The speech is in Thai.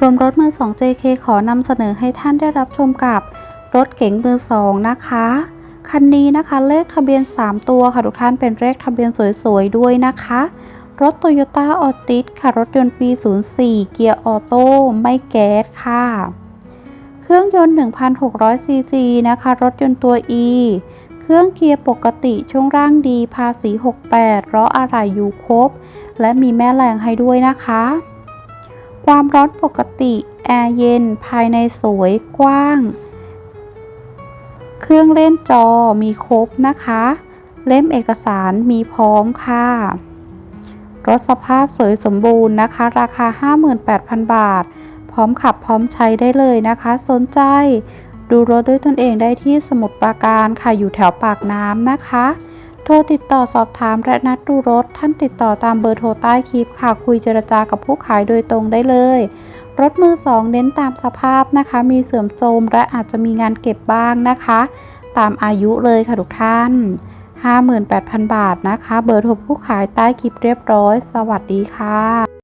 รวมรถมือ 2 JK ขอนำเสนอให้ท่านได้รับชมกับรถเก๋งมือ 2 นะคะ คันนี้นะคะเลขทะเบียน 3 ตัวค่ะทุกท่านเป็นเลขทะเบียนสวยๆด้วยนะคะ รถ Toyota a l t i s ค่ะ รถยนต์ปี 04 เกียร์ออโต้ไม่แก๊สค่ะ เครื่องยนต์1,600ซีซีนะคะ รถยนต์ตัว E เครื่องเกียร์ปกติช่วงร่างดีภาษี 68ล้ออะไหล่อยู่ครบ และมีแม่แรงให้ด้วยนะคะ ความร้อนปกติ แอร์เย็น ภายในสวยกว้าง เครื่องเล่นจอมีครบนะคะ เล่มเอกสารมีพร้อมค่ะ รถสภาพสวยสมบูรณ์นะคะ ราคา 58,000 บาท พร้อมขับพร้อมใช้ได้เลยนะคะ สนใจ ดูรถด้วยตนเองได้ที่สมุทรปราการค่ะ อยู่แถวปากน้ำนะคะ โทรติดต่อสอบถามและนัดดูรถ ท่านติดต่อตามเบอร์โทรใต้คลิปค่ะ คุยเจรจากับผู้ขายโดยตรงได้เลย รถมือสองเน้นตามสภาพนะคะ มีเสื่อมโทรมและอาจจะมีงานเก็บบ้างนะคะ ตามอายุเลยค่ะทุกท่าน 58,000 บาทนะคะ เบอร์โทรผู้ขายใต้คลิปเรียบร้อย สวัสดีค่ะ